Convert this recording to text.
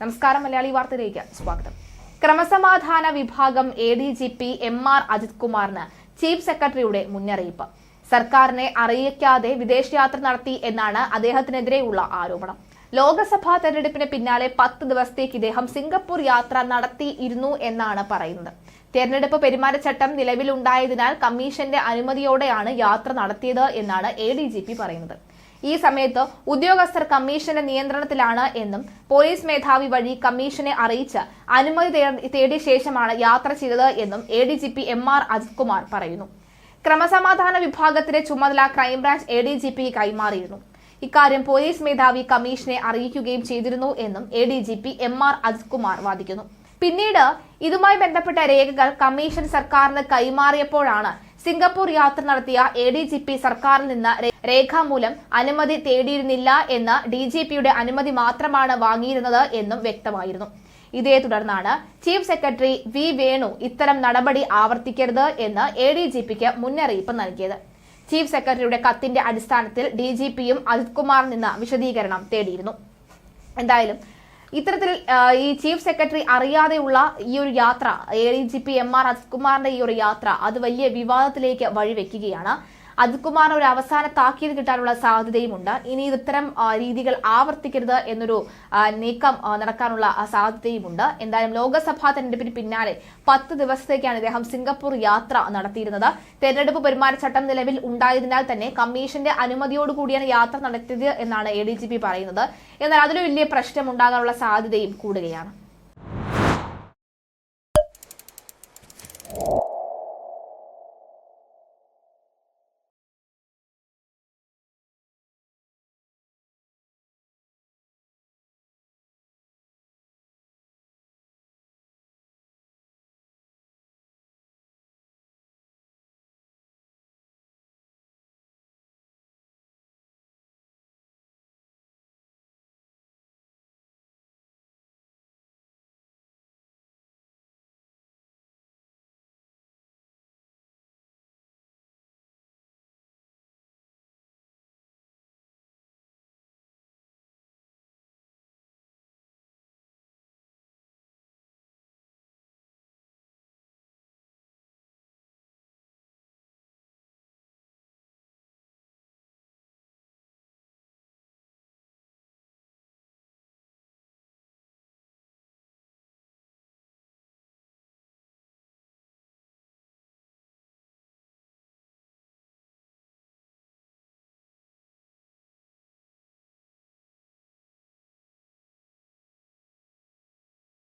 നമസ്കാരം മലയാളി വാർത്തയിലേക്ക് സ്വാഗതം. ക്രമസമാധാന വിഭാഗം A D G P M R Ajith കുമാറിന് ചീഫ് സെക്രട്ടറിയുടെ മുന്നറിയിപ്പ്. സർക്കാരിനെ അറിയിക്കാതെ വിദേശയാത്ര നടത്തി എന്നാണ് അദ്ദേഹത്തിനെതിരെയുള്ള ആരോപണം. ലോക്സഭാ തെരഞ്ഞെടുപ്പിന് പിന്നാലെ പത്ത് ദിവസത്തേക്ക് ഇദ്ദേഹം സിംഗപ്പൂർ യാത്ര നടത്തിയിരുന്നു എന്നാണ് പറയുന്നത്. തെരഞ്ഞെടുപ്പ് പെരുമാറ്റച്ചട്ടം നിലവിലുണ്ടായതിനാൽ കമ്മീഷന്റെ അനുമതിയോടെയാണ് യാത്ര നടത്തിയത് എന്നാണ് എ പറയുന്നത്. ഈ സമയത്ത് ഉദ്യോഗസ്ഥർ കമ്മീഷന്റെ നിയന്ത്രണത്തിലാണ് എന്നും പോലീസ് മേധാവി വഴി കമ്മീഷനെ അറിയിച്ച് അനുമതി തേടിയ ശേഷമാണ് യാത്ര ചെയ്തത് എന്നും A D G P M R Ajith Kumar പറയുന്നു. ക്രമസമാധാന വിഭാഗത്തിന്റെ ചുമതല crime branch A D G പിക്ക് കൈമാറിയിരുന്നു. ഇക്കാര്യം പോലീസ് മേധാവി കമ്മീഷനെ അറിയിക്കുകയും ചെയ്തിരുന്നു എന്നും A D G P M R Ajith Kumar വാദിക്കുന്നു. പിന്നീട് ഇതുമായി ബന്ധപ്പെട്ട രേഖകൾ കമ്മീഷൻ സർക്കാരിന് കൈമാറിയപ്പോഴാണ് സിംഗപ്പൂർ യാത്ര നടത്തിയ എ ഡി ജി പി സർക്കാരിൽ നിന്ന് രേഖാമൂലം അനുമതി തേടിയിരുന്നില്ല എന്ന് ഡി ജി പിയുടെ അനുമതി മാത്രമാണ് വാങ്ങിയിരുന്നത് എന്നും വ്യക്തമായിരുന്നു. ഇതേ തുടർന്നാണ് ചീഫ് സെക്രട്ടറി വി വേണു ഇത്തരം നടപടി ആവർത്തിക്കരുത് എന്ന് എ ഡി ജി പിക്ക് മുന്നറിയിപ്പ് നൽകിയത്. ചീഫ് സെക്രട്ടറിയുടെ കത്തിന്റെ അടിസ്ഥാനത്തിൽ ഡി ജി പിയും അജിത് കുമാറിൽ നിന്ന് വിശദീകരണം തേടിയിരുന്നു. എന്തായാലും ഇത്തരത്തിൽ ഈ ചീഫ് സെക്രട്ടറി അറിയാതെയുള്ള ഈ ഒരു യാത്ര A D G P M R Ajith കുമാറിന്റെ ഈ ഒരു യാത്ര അത് വലിയ വിവാദത്തിലേക്ക് വഴിവെക്കുകയാണ്. അജിത് ഒരു അവസാന താക്കീത് കിട്ടാനുള്ള സാധ്യതയുമുണ്ട്. ഇനി ഇത്തരം രീതികൾ ആവർത്തിക്കരുത് എന്നൊരു നീക്കം നടക്കാനുള്ള സാധ്യതയുമുണ്ട്. എന്തായാലും ലോക്സഭാ തെരഞ്ഞെടുപ്പിന് പിന്നാലെ പത്ത് ദിവസത്തേക്കാണ് ഇദ്ദേഹം സിംഗപ്പൂർ യാത്ര നടത്തിയിരുന്നത്. തെരഞ്ഞെടുപ്പ് പെരുമാറ്റച്ചട്ടം നിലവിൽ ഉണ്ടായതിനാൽ തന്നെ കമ്മീഷന്റെ അനുമതിയോടുകൂടിയാണ് യാത്ര നടത്തിയത് എന്നാണ് എ ഡി ജി പി പറയുന്നത്. എന്നാൽ അതിലും വലിയ പ്രശ്നം ഉണ്ടാകാനുള്ള സാധ്യതയും കൂടുകയാണ്.